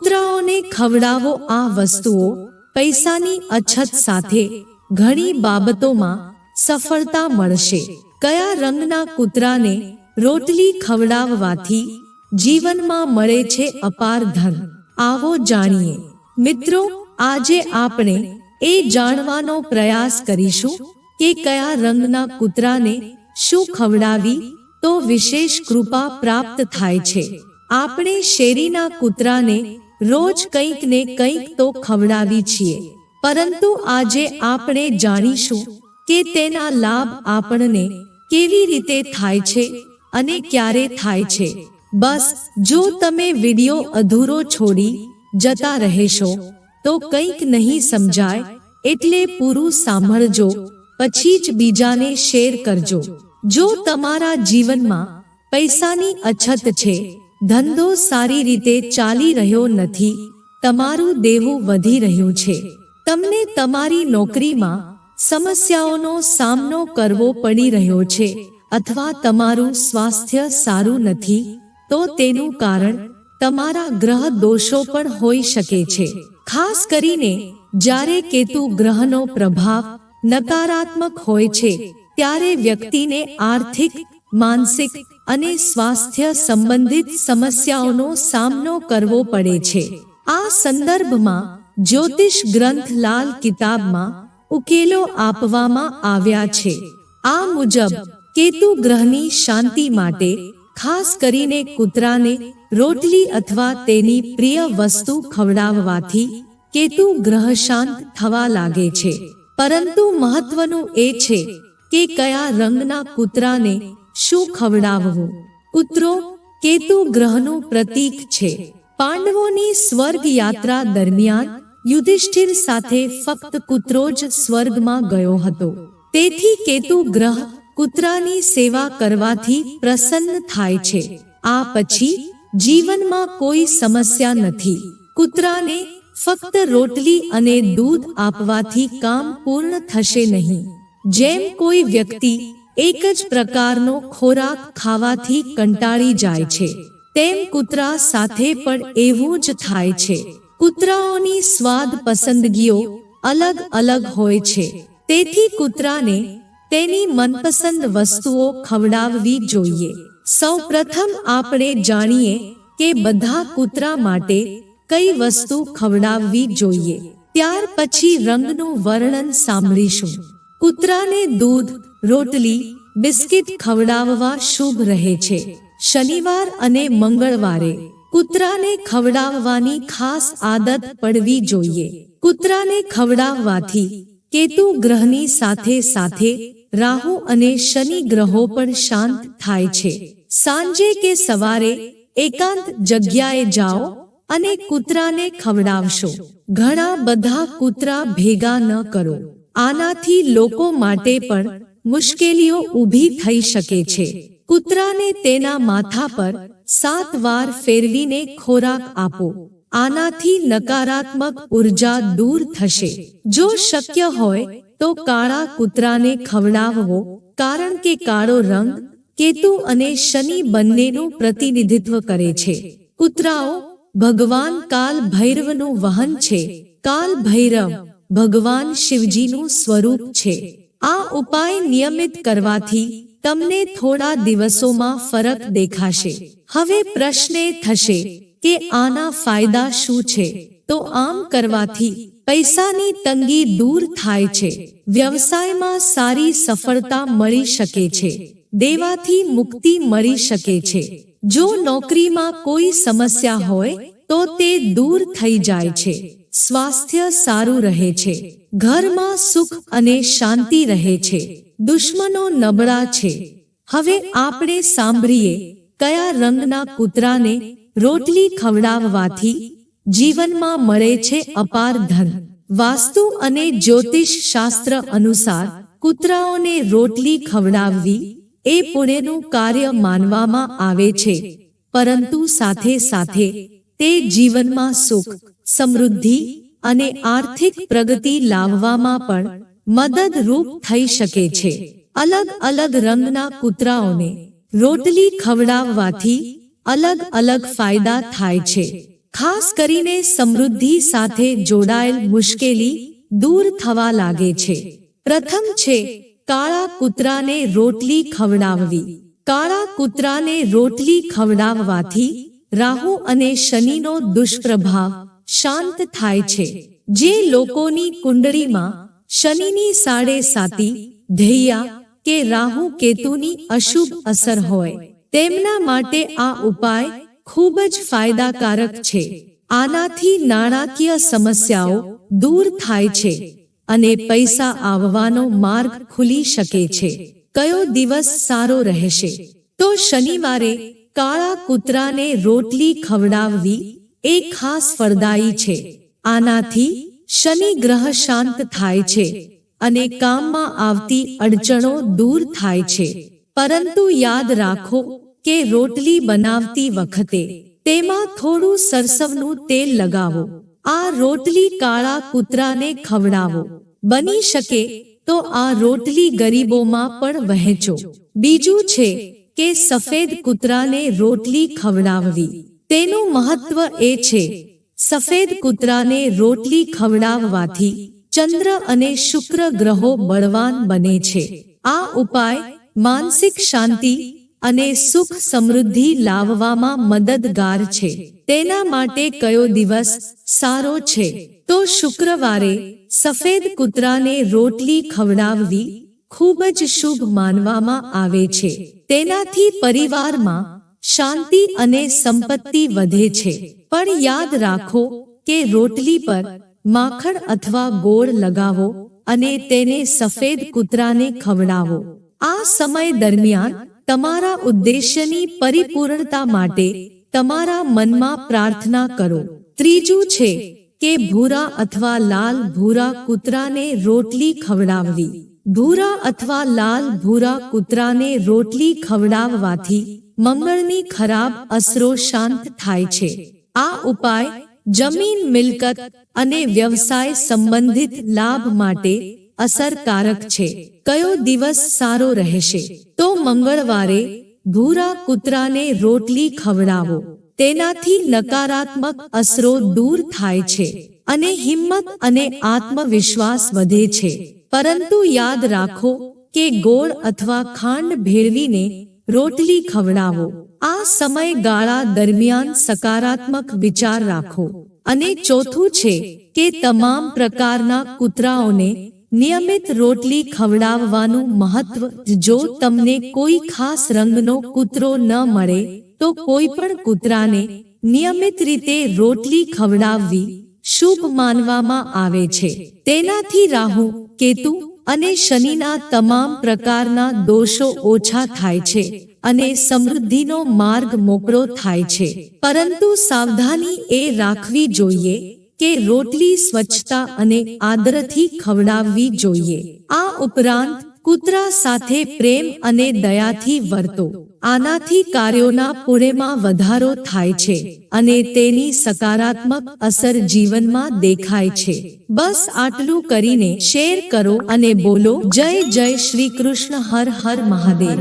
કૂતરાઓને ખવડાવો આ વસ્તુઓ પૈસાની અછત સાથે ઘણી બાબતોમાં સફળતા મળશે. કયા રંગના કૂતરાને રોટલી ખવડાવવાથી જીવનમાં મળે છે અપાર ધન? આવો જાણીએ. મિત્રો, આજે આપણે એ જાણવાનો પ્રયાસ કરીશું કે કયા રંગના કૂતરાને શું ખવડાવી તો વિશેષ કૃપા પ્રાપ્ત થાય છે. આપણે શેરીના કૂતરાને રોજ કંઈક ને કંઈક તો ખવડાવી છીએ. પરંતુ આજે આપણે જાણીશું કે તેના લાભ આપણને કેવી રીતે થાય છે અને ક્યારે થાય છે. બસ, જો તમે વિડિયો અધૂરો છોડી જતા રહેશો, તો કંઈક નહીં સમજાય, એટલે પૂરું સાંભળજો, પછી જ બીજાને શેર કરજો. જો તમારા જીવનમાં પૈસાની અછત છે ધંધો સારી રીતે ચાલી રહ્યો નથી, તમારું દેવું વધી રહ્યું છે. તમને તમારી નોકરીમાં સમસ્યાઓનો સામનો કરવો પડી રહ્યો છે અથવા તમારું સ્વાસ્થ્ય સારું નથી, તો તેનું કારણ તમારા ગ્રહ દોષો પણ હોઈ શકે છે. ખાસ કરીને, જ્યારે કેતુ ગ્રહનો પ્રભાવ નકારાત્મક હોય છે, ત્યારે વ્યક્તિને આર્થિક માનસિક અને સ્વાસ્થ્ય સંબંધિત સમસ્યાઓનો સામનો કરવો પડે છે. આ સંદર્ભમાં જ્યોતિષ ગ્રંથ લાલ કિતાબમાં ઉકેલો આપવામાં આવ્યા છે. આ મુજબ, કેતુ ગ્રહની શાંતિ માટે ખાસ કરીને કૂતરાને રોટલી અથવા તેની પ્રિય વસ્તુ ખવડાવવાથી કેતુ ગ્રહ શાંત થવા લાગે છે. પરંતુ મહત્વનું એ છે કે કયા રંગના કૂતરાને શું ખવડાવવું? કૂતરો કેતુ ગ્રહનું પ્રતીક છે. પાંડવોની સ્વર્ગ યાત્રા દરમિયાન યુધિષ્ઠિર સાથે ફક્ત કૂતરો જ સ્વર્ગમાં ગયો હતો. તેથી કેતુ ગ્રહ કૂતરાની સેવા કરવાથી પ્રસન્ન થાય છે. આ પછી જીવનમાં કોઈ સમસ્યા નથી. કૂતરાને ફક્ત રોટલી અને દૂધ આપવાથી કામ પૂર્ણ થશે નહીં. જેમ કોઈ વ્યક્તિ એક જ પ્રકારનો ખોરાક ખાવાથી કંટાળી જાય છે. તેમ કૂતરા સાથે પણ એવું જ થાય છે. કૂતરાઓની સ્વાદ પસંદગીઓ અલગ અલગ હોય છે. તેથી કૂતરાને તેની મનપસંદ વસ્તુઓ ખવડાવવી જોઈએ. સૌ પ્રથમ આપણે જાણીએ કે બધા કૂતરા માટે કઈ વસ્તુ ખવડાવવી જોઈએ. ત્યાર પછી રંગનું વર્ણન સાંભળીશું. કૂતરાને દૂધ રોટલી, બિસ્કિટ ખવડાવવા શુભ રહે છે. શનિવાર અને મંગળવારે કૂતરાને ખવડાવવાની ખાસ આદત પડવી જોઈએ. કૂતરાને ખવડાવવાથી કેતુ ગ્રહની સાથે સાથે રાહુ અને શનિ ગ્રહો પણ શાંત થાય છે. સાંજે કે સવારે એકાંત જગ્યાએ જાઓ અને કૂતરાને ખવડાવશો. ઘણા બધા કૂતરા ભેગા ન કરો. આનાથી લોકો માટે પણ મુશ્કેલીઓ ઊભી થઈ શકે છે. કૂતરાને તેના માથા પર સાત વાર ફેરવીને ખોરાક આપો. આનાથી નકારાત્મક ઊર્જા દૂર થશે. જો શક્ય હોય, તો કાળા કૂતરાને ખવડાવવો, કારણ કે કાળો રંગ, કેતુ અને શનિ બંનેનું પ્રતિનિધિત્વ કરે છે. કૂતરાઓ, ભગવાન કાલ ભૈરવનું વહન છે. કાલ ભૈરવ, ભગવાન શિવજીનું સ્વરૂપ છે. આ ઉપાય નિયમિત કરવાથી તમને થોડા દિવસોમાં ફરક દેખાશે. હવે પ્રશ્ન થશે કે આના ફાયદા શું છે? તો આમ કરવાથી પૈસાની તંગી દૂર થાય છે. વ્યવસાયમાં સારી સફળતા મળી શકે છે. દેવાથી મુક્તિ મળી શકે છે. જો નોકરીમાં કોઈ સમસ્યા હોય, તો તે દૂર થઈ જાય છે. સ્વાસ્થ્ય સારું રહે છે. ઘરમાં સુખ અને શાંતિ રહે છે. દુશ્મનો નબળા છે. હવે આપણે સાંભળીએ, કયા રંગના કૂતરાને રોટલી ખવડાવવાથી જીવનમાં મળે છે અપાર ધન. વાસ્તુ અને જ્યોતિષ શાસ્ત્ર અનુસાર, કૂતરાઓને રોટલી ખવડાવવી એ પુણ્યનું કાર્ય માનવામાં આવે છે. પરંતુ સાથે સાથે તે જીવનમાં સુખ, સમૃદ્ધિ અને આર્થિક પ્રગતિ લાવવામાં પણ મદદરૂપ થઈ શકે છે. અલગ અલગ રંગના કૂતરાઓને રોટલી ખવડાવવાથી અલગ અલગ ફાયદા થાય છે. ખાસ કરીને સમૃદ્ધિ સાથે જોડાયેલ મુશ્કેલી દૂર થવા લાગે છે. પ્રથમ છે, કાળા કૂતરાને રોટલી ખવડાવવી. કાળા કૂતરાને રોટલી ખવડાવવાથી રાહુ અને શનિનો દુષ્પ્રભાવ શાંત થાય છે. જે લોકોની કુંડળીમાં શનિની સાડે સાતી, ધૈયા કે રાહુ કેતુની અશુભ અસર હોય, તેમના માટે આ ઉપાય ખૂબ જ ફાયદાકારક છે. આનાથી નાણાકીય સમસ્યાઓ દૂર થાય છે અને પૈસા આવવાનો માર્ગ ખુલી શકે છે. કયો દિવસ સારો રહેશે? તો શનિવારે કાળા કૂતરાને રોટલી ખવડાવવી એ ખાસ ફળદાયી છે. આનાથી શનિ ગ્રહ શાંત થાય છે અને કામમાં આવતી અડચણો દૂર થાય છે. પરંતુ યાદ રાખો કે રોટલી બનાવતી વખતે તેમાં થોડું સરસવનું તેલ લગાવો. આ રોટલી કાળા કૂતરાને ખવડાવો. બની શકે તો આ રોટલી ગરીબોમાં પણ વહેંચો. બીજું છે કે સફેદ કૂતરાને રોટલી ખવડાવવી. તેનું મહત્વ એ છે, સફેદ કૂતરાને રોટલી ખવડાવવાથી ચંદ્ર અને શુક્ર ગ્રહો બળવાન બને છે. આ ઉપાય માનસિક શાંતિ અને સુખ સમૃદ્ધિ લાવવામાં મદદગાર છે. તેના માટે કયો દિવસ સારો છે? તો શુક્રવારે સફેદ કૂતરાને રોટલી ખવડાવવી ખૂબ જ શુભ માનવામાં આવે છે. તેનાથી પરિવારમાં શાંતિ અને સંપત્તિ વધે છે. પણ યાદ રાખો કે રોટલી પર માખણ અથવા ગોળ લગાવો અને તેને સફેદ કૂતરાને ખવડાવો. આ સમય દરમિયાન તમારા ઉદ્દેશ્યની પરિપૂર્ણતા માટે તમારા મનમાં પ્રાર્થના કરો. ત્રીજું છે કે ભૂરા અથવા લાલ ભૂરા કૂતરાને રોટલી ખવડાવવી. ભૂરા અથવા લાલ ભૂરા કૂતરાને રોટલી ખવડાવવાથી મંગળની ખરાબ અસરો શાંત થાય છે. આ ઉપાય જમીન મિલકત અને વ્યવસાય સંબંધિત લાભ માટે અસરકારક છે. કયો દિવસ સારો રહેશે? તો મંગળવારે ભૂરા કૂતરાને રોટલી ખવડાવો. તેનાથી નકારાત્મક અસરો દૂર થાય છે અને હિંમત અને આત્મવિશ્વાસ વધે છે. પરંતુ યાદ રાખો કે ગોળ અથવા ખાંડ ભેળવીને રોટલી ખવડાવો. આ સમયગાળા દરમિયાન સકારાત્મક વિચાર રાખો. અને ચોથું છે કે તમામ પ્રકારના કૂતરાઓને નિયમિત રોટલી ખવડાવવાનું મહત્વ જો તમને કોઈ ખાસ રંગનો કૂતરો ન મળે, તો કોઈ પણ કૂતરાને નિયમિત રીતે રોટલી ખવડાવવી શુભ માનવામાં આવે છે. તેનાથી રાહુ, કેતુ અને શનિના તમામ પ્રકારના દોષો ઓછા થાય છે અને સમૃદ્ધિનો માર્ગ મોકળો થાય છે. પરંતુ સાવધાની એ રાખવી જોઈએ કે રોટલી સ્વચ્છતા અને આદરથી ખવડાવવી જોઈએ. આ ઉપરાંત કૂતરા સાથે પ્રેમ અને દયાથી વર્તો. આનાથી કાર્યોના પૂરેમાં વધારો થાય છે અને તેની સકારાત્મક અસર જીવનમાં દેખાય છે. બસ આટલું કરીને શેર કરો અને બોલો, જય જય શ્રી કૃષ્ણ, હર હર મહાદેવ.